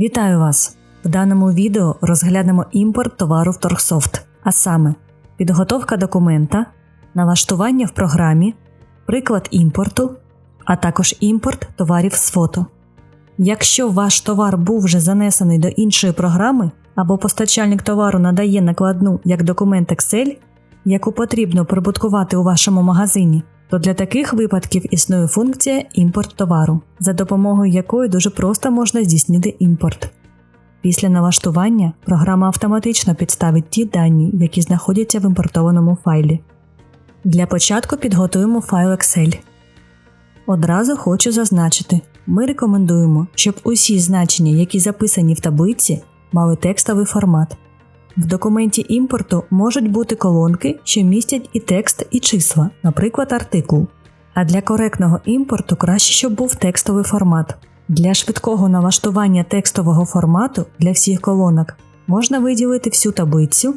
Вітаю вас! В даному відео розглянемо імпорт товару в Торгсофт, а саме підготовка документа, налаштування в програмі, приклад імпорту, а також імпорт товарів з фото. Якщо ваш товар був вже занесений до іншої програми або постачальник товару надає накладну як документ Excel, яку потрібно прибуткувати у вашому магазині, то для таких випадків існує функція імпорт товару, за допомогою якої дуже просто можна здійснити імпорт. Після налаштування програма автоматично підставить ті дані, які знаходяться в імпортованому файлі. Для початку підготуємо файл Excel. Одразу хочу зазначити, ми рекомендуємо, щоб усі значення, які записані в таблиці, мали текстовий формат. В документі імпорту можуть бути колонки, що містять і текст, і числа, наприклад, артикул. А для коректного імпорту краще, щоб був текстовий формат. Для швидкого налаштування текстового формату для всіх колонок можна виділити всю таблицю,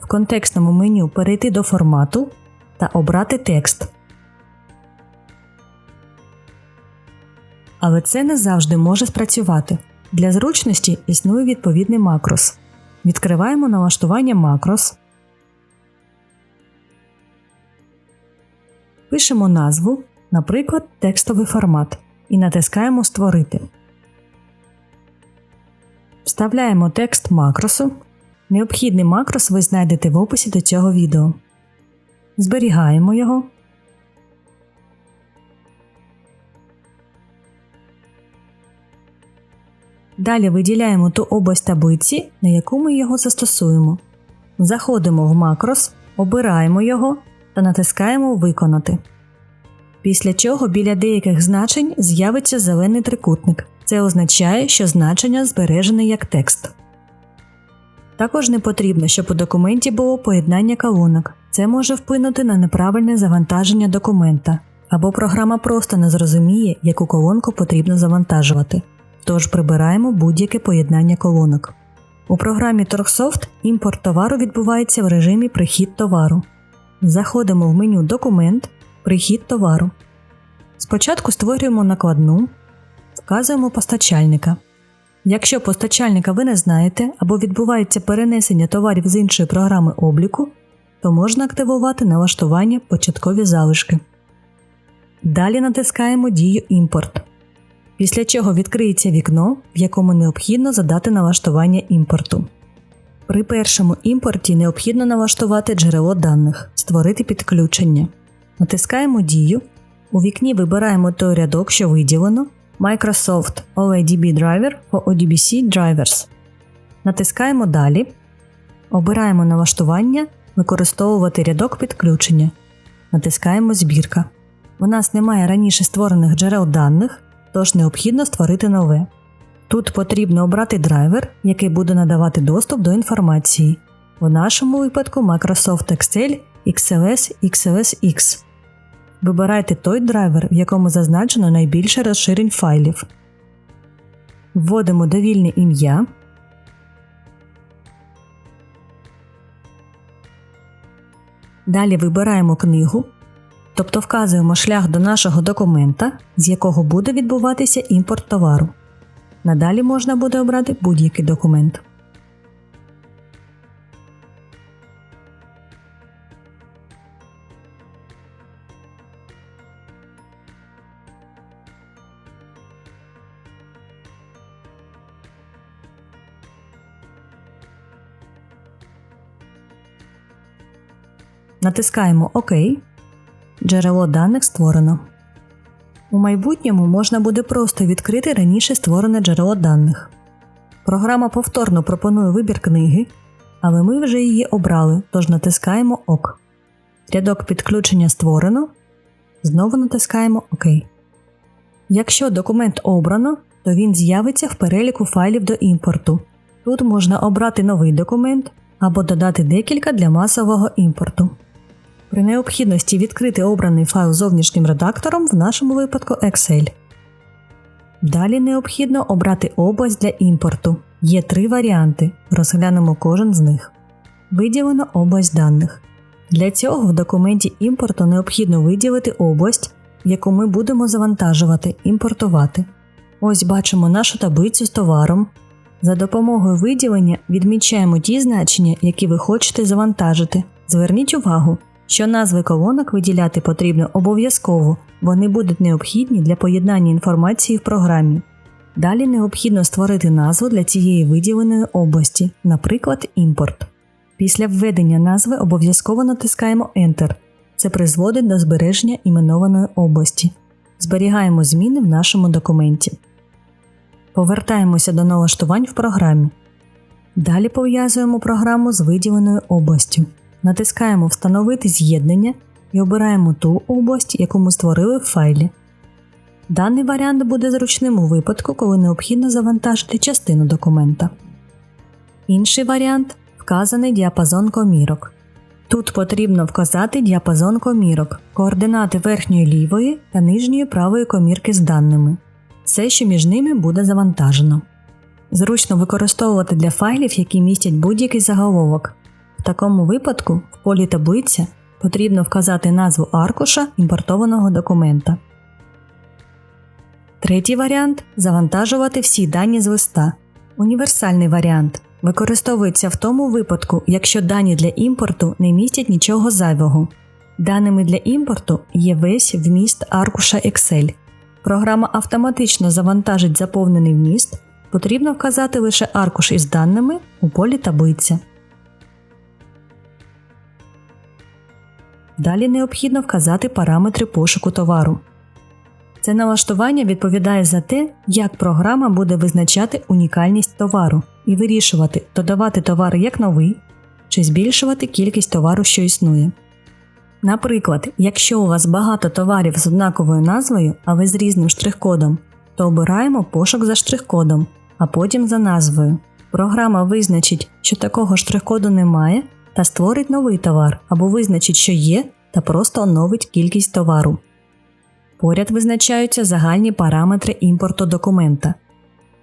в контекстному меню перейти до формату та обрати текст. Але це не завжди може спрацювати. Для зручності існує відповідний макрос. Відкриваємо налаштування макрос. Пишемо назву, наприклад, текстовий формат і натискаємо Створити. Вставляємо текст макросу. Необхідний макрос ви знайдете в описі до цього відео. Зберігаємо його. Далі виділяємо ту область таблиці, на яку ми його застосуємо. Заходимо в макрос, обираємо його та натискаємо Виконати. Після чого біля деяких значень з'явиться зелений трикутник. Це означає, що значення збережене як текст. Також не потрібно, щоб у документі було поєднання колонок. Це може вплинути на неправильне завантаження документа, або програма просто не зрозуміє, яку колонку потрібно завантажувати. Тож прибираємо будь-яке поєднання колонок. У програмі Торгсофт імпорт товару відбувається в режимі Прихід товару. Заходимо в меню Документ, Прихід товару. Спочатку створюємо накладну, вказуємо постачальника. Якщо постачальника ви не знаєте або відбувається перенесення товарів з іншої програми обліку, то можна активувати налаштування початкові залишки. Далі натискаємо дію Імпорт після чого відкриється вікно, в якому необхідно задати налаштування імпорту. При першому імпорті необхідно налаштувати джерело даних, створити підключення. Натискаємо Дію. У вікні вибираємо той рядок, що виділено Microsoft OADB Driver for ODBC Drivers. Натискаємо Далі. Обираємо налаштування Використовувати рядок підключення. Натискаємо Збірка. У нас немає раніше створених джерел даних, тож необхідно створити нове. Тут потрібно обрати драйвер, який буде надавати доступ до інформації. В нашому випадку Microsoft Excel XLS XLSX. Вибирайте той драйвер, в якому зазначено найбільше розширень файлів. Вводимо довільне ім'я. Далі вибираємо книгу, тобто вказуємо шлях до нашого документа, з якого буде відбуватися імпорт товару. Надалі можна буде обрати будь-який документ. Натискаємо ОК. Джерело даних створено. У майбутньому можна буде просто відкрити раніше створене джерело даних. Програма повторно пропонує вибір книги, але ми вже її обрали, тож натискаємо ОК. Рядок підключення створено. Знову натискаємо ОК. Якщо документ обрано, то він з'явиться в переліку файлів до імпорту. Тут можна обрати новий документ або додати декілька для масового імпорту. При необхідності відкрити обраний файл зовнішнім редактором, в нашому випадку Excel. Далі необхідно обрати область для імпорту. Є три варіанти. Розглянемо кожен з них. Виділено область даних. Для цього в документі імпорту необхідно виділити область, яку ми будемо завантажувати, імпортувати. Ось бачимо нашу таблицю з товаром. За допомогою виділення відмічаємо ті значення, які ви хочете завантажити. Зверніть увагу, що назви колонок виділяти потрібно обов'язково, вони будуть необхідні для поєднання інформації в програмі. Далі необхідно створити назву для цієї виділеної області, наприклад, імпорт. Після введення назви обов'язково натискаємо Enter. Це призводить до збереження іменованої області. Зберігаємо зміни в нашому документі. Повертаємося до налаштувань в програмі. Далі пов'язуємо програму з виділеною областю. Натискаємо Встановити з'єднання і обираємо ту область, яку ми створили в файлі. Даний варіант буде зручним у випадку, коли необхідно завантажити частину документа. Інший варіант вказаний діапазон комірок. Тут потрібно вказати діапазон комірок, координати верхньої лівої та нижньої правої комірки з даними. Все, що між ними буде завантажено. Зручно використовувати для файлів, які містять будь-який заголовок. Такому випадку в полі таблиця потрібно вказати назву аркуша імпортованого документа. Третій варіант завантажувати всі дані з листа. Універсальний варіант використовується в тому випадку, якщо дані для імпорту не містять нічого зайвого. Даними для імпорту є весь вміст аркуша Excel. Програма автоматично завантажить заповнений вміст, потрібно вказати лише аркуш із даними у полі таблиця. Далі необхідно вказати параметри пошуку товару. Це налаштування відповідає за те, як програма буде визначати унікальність товару і вирішувати, додавати товар як новий чи збільшувати кількість товару, що існує. Наприклад, якщо у вас багато товарів з однаковою назвою, а ви з різним штрих-кодом, то обираємо пошук за штрих-кодом, а потім за назвою. Програма визначить, що такого штрих-коду немає, та створить новий товар або визначить, що є, та просто оновить кількість товару. Поряд визначаються загальні параметри імпорту документа.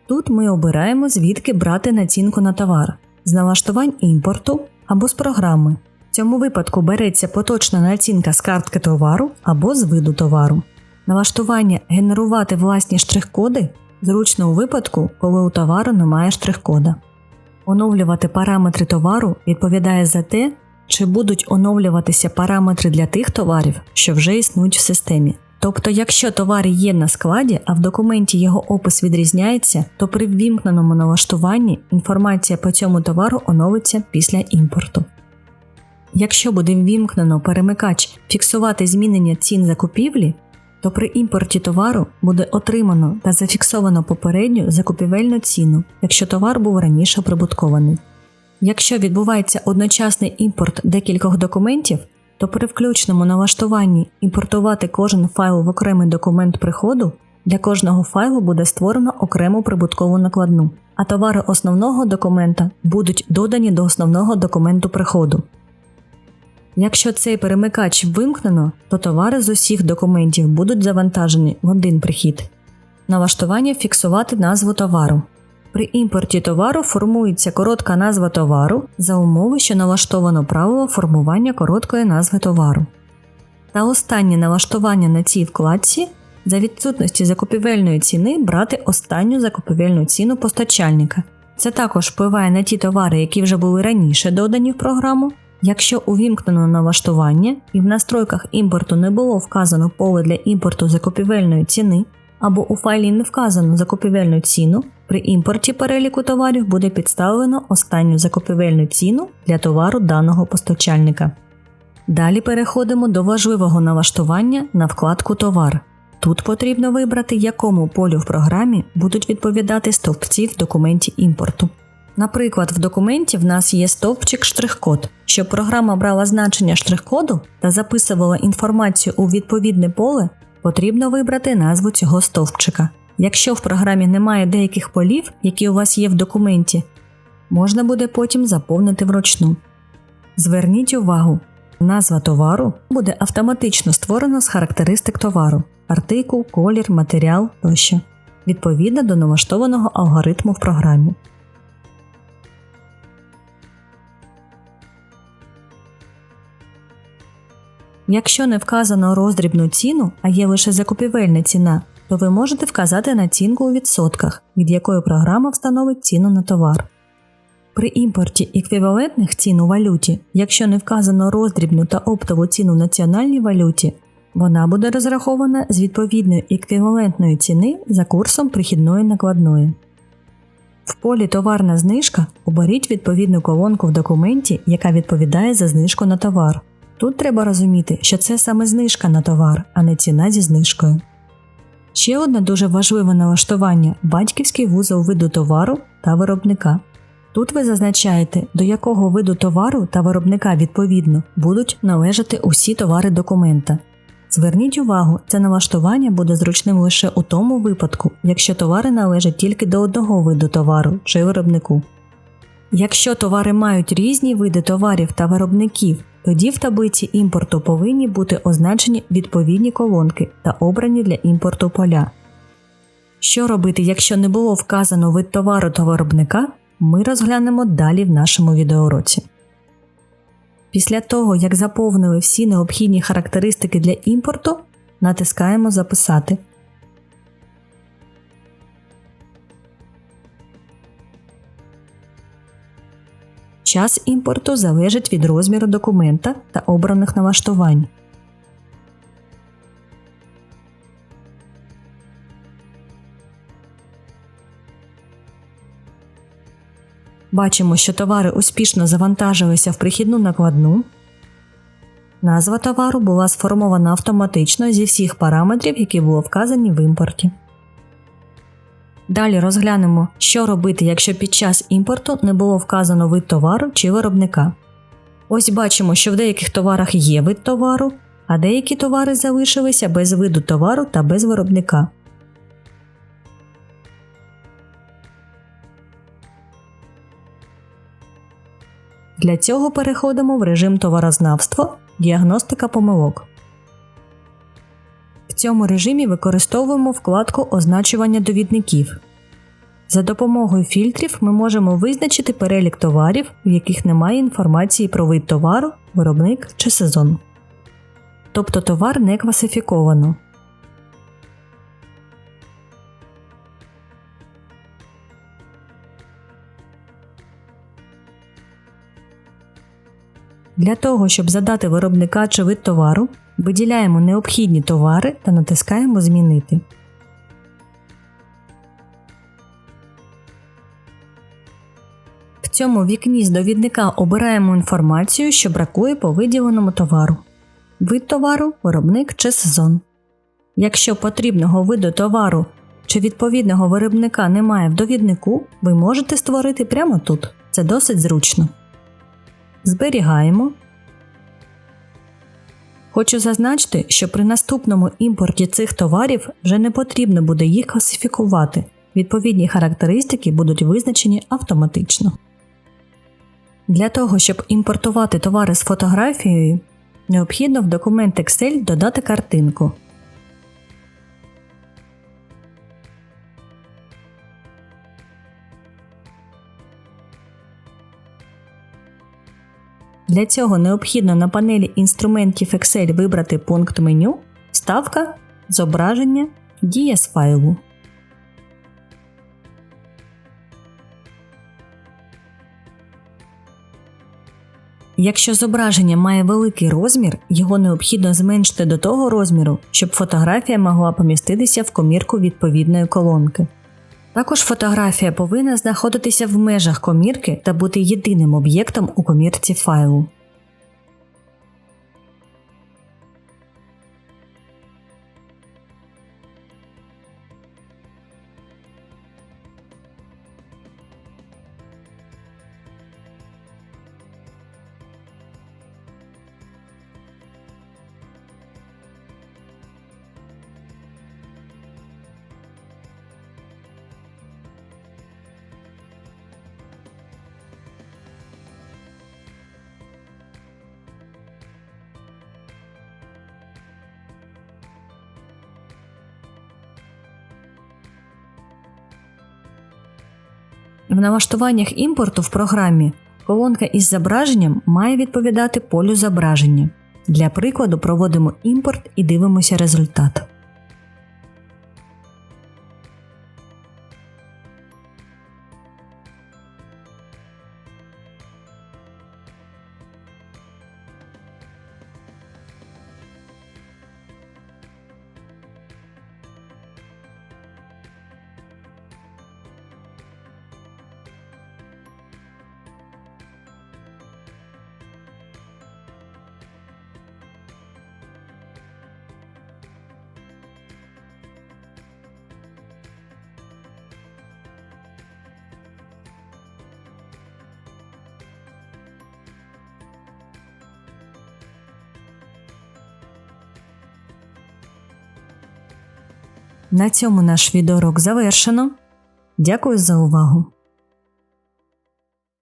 Тут ми обираємо, звідки брати націнку на товар з налаштувань імпорту або з програми. В цьому випадку береться поточна націнка з картки товару або з виду товару. Налаштування генерувати власні штрих-коди зручно у випадку, коли у товару немає штрих-кода. Оновлювати параметри товару відповідає за те, чи будуть оновлюватися параметри для тих товарів, що вже існують в системі. Тобто, якщо товар є на складі, а в документі його опис відрізняється, то при ввімкненому налаштуванні інформація по цьому товару оновиться після імпорту. Якщо буде ввімкнено перемикач фіксувати змінення цін закупівлі, то при імпорті товару буде отримано та зафіксовано попередню закупівельну ціну, якщо товар був раніше прибуткований. Якщо відбувається одночасний імпорт декількох документів, то при включному налаштуванні імпортувати кожен файл в окремий документ приходу для кожного файлу буде створено окрему прибуткову накладну, а товари основного документа будуть додані до основного документу приходу. Якщо цей перемикач вимкнено, то товари з усіх документів будуть завантажені в один прихід. Налаштування фіксувати назву товару. При імпорті товару формується коротка назва товару за умови, що налаштовано правило формування короткої назви товару. Та останнє налаштування на цій вкладці за відсутності закупівельної ціни брати останню закупівельну ціну постачальника. Це також впливає на ті товари, які вже були раніше додані в програму. Якщо увімкнено налаштування і в настройках імпорту не було вказано поле для імпорту закупівельної ціни, або у файлі не вказано закупівельну ціну, при імпорті переліку товарів буде підставлено останню закупівельну ціну для товару даного постачальника. Далі переходимо до важливого налаштування на вкладку Товар. Тут потрібно вибрати, якому полю в програмі будуть відповідати стовпці в документі імпорту. Наприклад, в документі в нас є стовпчик штрих-код. Щоб програма брала значення штрих-коду та записувала інформацію у відповідне поле, потрібно вибрати назву цього стовпчика. Якщо в програмі немає деяких полів, які у вас є в документі, можна буде потім заповнити вручну. Зверніть увагу, назва товару буде автоматично створена з характеристик товару артикул, колір, матеріал тощо, відповідно до налаштованого алгоритму в програмі. Якщо не вказано роздрібну ціну, а є лише закупівельна ціна, то ви можете вказати націнку у відсотках, від якої програма встановить ціну на товар. При імпорті еквівалентних цін у валюті, якщо не вказано роздрібну та оптову ціну в національній валюті, вона буде розрахована з відповідної еквівалентної ціни за курсом прихідної накладної. В полі Товарна знижка оберіть відповідну колонку в документі, яка відповідає за знижку на товар. Тут треба розуміти, що це саме знижка на товар, а не ціна зі знижкою. Ще одне дуже важливе налаштування батьківський вузол виду товару та виробника. Тут ви зазначаєте, до якого виду товару та виробника відповідно будуть належати усі товари документа. Зверніть увагу, це налаштування буде зручним лише у тому випадку, якщо товари належать тільки до одного виду товару чи виробнику. Якщо товари мають різні види товарів та виробників, тоді в таблиці імпорту повинні бути означені відповідні колонки та обрані для імпорту поля. Що робити, якщо не було вказано вид товару та виробника, ми розглянемо далі в нашому відеоуроці. Після того, як заповнили всі необхідні характеристики для імпорту, натискаємо Записати. Час імпорту залежить від розміру документа та обраних налаштувань. Бачимо, що товари успішно завантажилися в прихідну накладну. Назва товару була сформована автоматично зі всіх параметрів, які були вказані в імпорті. Далі розглянемо, що робити, якщо під час імпорту не було вказано вид товару чи виробника. Ось бачимо, що в деяких товарах є вид товару, а деякі товари залишилися без виду товару та без виробника. Для цього переходимо в режим товарознавства Діагностика помилок. Цьому режимі використовуємо вкладку Означування довідників. За допомогою фільтрів ми можемо визначити перелік товарів, в яких немає інформації про вид товару, виробник чи сезон. Тобто товар не класифіковано. Для того, щоб задати виробника чи вид товару, виділяємо необхідні товари та натискаємо Змінити. В цьому вікні з довідника обираємо інформацію, що бракує по виділеному товару. Вид товару, виробник чи сезон. Якщо потрібного виду товару чи відповідного виробника немає в довіднику, ви можете створити прямо тут. Це досить зручно. Зберігаємо. Хочу зазначити, що при наступному імпорті цих товарів вже не потрібно буде їх класифікувати. Відповідні характеристики будуть визначені автоматично. Для того, щоб імпортувати товари з фотографією, необхідно в документ Excel додати картинку. Для цього необхідно на панелі інструментів Excel вибрати пункт меню Вставка, Зображення, Дія з файлу. Якщо зображення має великий розмір, його необхідно зменшити до того розміру, щоб фотографія могла поміститися в комірку відповідної колонки. Також фотографія повинна знаходитися в межах комірки та бути єдиним об'єктом у комірці файлу. В налаштуваннях імпорту в програмі колонка із зображенням має відповідати полю зображення. Для прикладу проводимо імпорт і дивимося результат. На цьому наш відеорок завершено. Дякую за увагу!